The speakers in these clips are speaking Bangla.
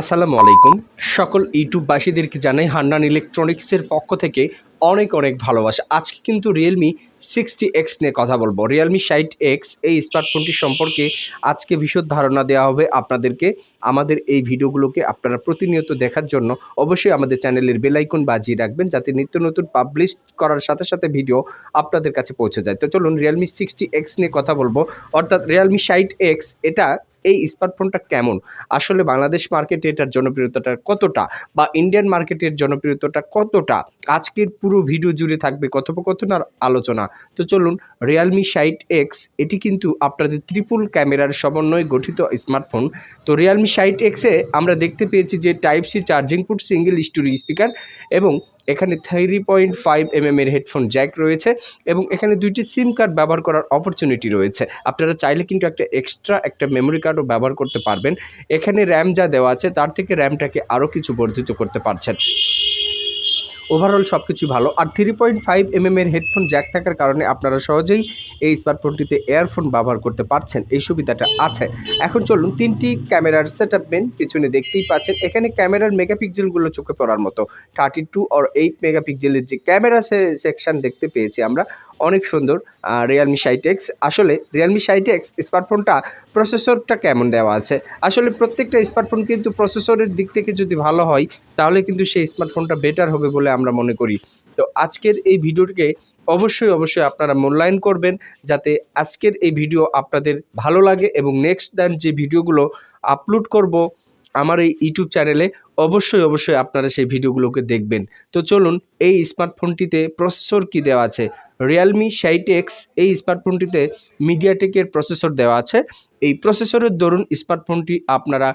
আসসালামু আলাইকুম। সকল ইউটিউববাসীদেরকে জানাই হান্নান ইলেকট্রনিক্সের পক্ষ থেকে অনেক অনেক ভালোবাসা। আজকে কিন্তু রিয়েলমি সিক্সটি এক্স নিয়ে কথা বলব। রিয়েলমি সাইট এক্স এই স্মার্টফোনটি সম্পর্কে আজকে বিশদ ধারণা দেওয়া হবে আপনাদেরকে। আমাদের এই ভিডিওগুলোকে আপনারা প্রতিনিয়ত দেখার জন্য অবশ্যই আমাদের চ্যানেলের বেলাইকন বাজিয়ে রাখবেন যাতে নিত্য নতুন পাবলিশ করার সাথে সাথে ভিডিও আপনাদের কাছে পৌঁছে যায়। তো চলুন রিয়েলমি সিক্সটি এক্স নিয়ে কথা বলব। অর্থাৎ রিয়েলমি সাইট এক্স এটা এই স্মার্টফোনটা কেমন? আসলে বাংলাদেশ মার্কেটে এটার জনপ্রিয়তাটা কতটা? বা ইন্ডিয়ান মার্কেটের জনপ্রিয়তাটা কতটা? আজকের পুরো ভিডিও জুড়ে থাকবে কথোপকথন আর আলোচনা। তো চলুন রিয়েলমি সাইট এক্স এটি কিন্তু আপনাদের ত্রিপুল ক্যামেরার সমন্বয়ে গঠিত স্মার্টফোন তো রিয়েলমি সাইট এক্সে আমরা দেখতে পেয়েছি যে type C charging port single story speaker এবং এখানে থ্রি পয়েন্ট ফাইভ এম এর হেডফোন জ্যাক রয়েছে এবং এখানে দুইটি সিম কার্ড ব্যবহার করার অপরচুনিটি রয়েছে। আপনারা চাইলে কিন্তু একটা এক্সট্রা একটা মেমোরি কার্ডও ব্যবহার করতে পারবেন। এখানে র্যাম যা দেওয়া আছে, তার থেকে র্যামটাকে আরও কিছু বর্ধিত করতে পারছেন। ওভারঅল সব কিছু ভালো। আর থ্রি পয়েন্ট ফাইভ এম এর হেডফোন জ্যাক থাকার কারণে আপনারা সহজেই এই স্মার্টফোনটিতে এয়ারফোন ব্যবহার করতে পারছেন। এই সুবিধাটা আছে। এখন চলুন, তিনটি ক্যামেরার সেট আপ পিছনে দেখতেই পাচ্ছেন। এখানে ক্যামেরার মেগাপিক্সেলগুলো চোখে পড়ার মতো। থার্টি টু আর এইট মেগাপিক্সেলের যে ক্যামেরা সেকশন দেখতে পেয়েছি আমরা। অনেক সুন্দর রিয়েলমি সাইটেক্স আসলে রিয়েলমি সাইটেক্স স্মার্টফোনটা প্রসেসরটা কেমন দেওয়া আছে? আসলে প্রত্যেকটা স্মার্টফোন কিন্তু প্রসেসরের দিক থেকে যদি ভালো হয়, তাহলে কিন্তু সেই স্মার্টফোনটা বেটার হবে বলে আমরা মনে করি। তো আজকের এই ভিডিওটিকে অবশ্যই অবশ্যই আপনারা মূল্যায়ন করবেন যাতে আজকের এই ভিডিও আপনাদের ভালো লাগে এবং নেক্সট দেন যে ভিডিওগুলো আপলোড করব আমার এই ইউটিউব চ্যানেলে অবশ্যই অবশ্যই আপনারা সেই ভিডিওগুলোকে দেখবেন। তো চলুন, এই স্মার্টফোনটিতে প্রসেসর কি দেওয়া আছে? রিয়েলমি সাইটেক্স এই স্মার্টফোনটিতে মিডিয়াটেকের প্রসেসর দেওয়া আছে। এই প্রসেসরের দরুন স্মার্টফোনটি আপনারা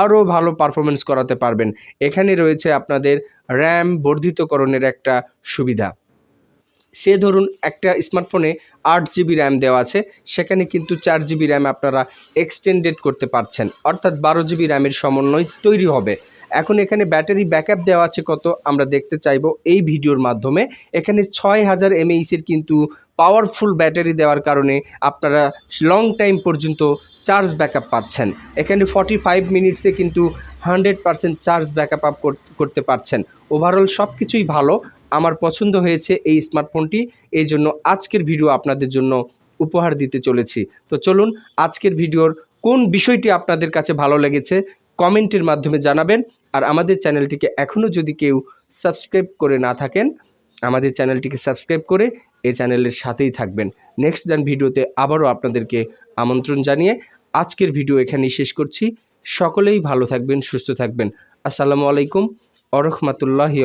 আরও ভালো পারফরমেন্স করাতে পারবেন। এখানে রয়েছে আপনাদের র্যাম বর্ধিতকরণের একটা সুবিধা। সে ধরুন একটা স্মার্টফোনে আট জিবি র্যাম দেওয়া আছে, সেখানে কিন্তু চার জিবি র্যাম আপনারা এক্সটেন্ডেড করতে পারছেন। অর্থাৎ বারো জিবি র্যামের সমন্বয় তৈরি হবে। এখন এখানে ব্যাটারি ব্যাকআপ দেওয়া আছে কত আমরা দেখতে চাইব এই ভিডিওর মাধ্যমে। এখানে ছয় হাজার এমএইচের কিন্তু পাওয়ারফুল ব্যাটারি দেওয়ার কারণে আপনারা লং টাইম পর্যন্ত চার্জ ব্যাকআপ পাচ্ছেন। এখানে ফর্টি ফাইভ মিনিটসে কিন্তু hundred percent charge backup up করতে পারছেন। ওভারঅল সব কিছুই ভালো। আমার পছন্দ হয়েছে এই স্মার্টফোনটি এই জন্য আজকের ভিডিও আপনাদের জন্য উপহার দিতে চলেছি। তো চলুন আজকের ভিডিওর কোন বিষয়টি আপনাদের কাছে ভালো লেগেছে কমেন্টের মাধ্যমে জানাবেন। আর আমাদের চ্যানেলটিকে এখনও যদি কেউ সাবস্ক্রাইব করে না থাকেন, আমাদের চ্যানেলটিকে সাবস্ক্রাইব করে এ চ্যানেলের সাথেই থাকবেন। নেক্সট ডান ভিডিওতে আবারও আপনাদেরকে আমন্ত্রণ জানিয়ে আজকের ভিডিও এখানেই শেষ করছি। সকলেই ভালো থাকবেন, সুস্থ থাকবেন। আসসালামু আলাইকুম আরহামতুল্লাহি!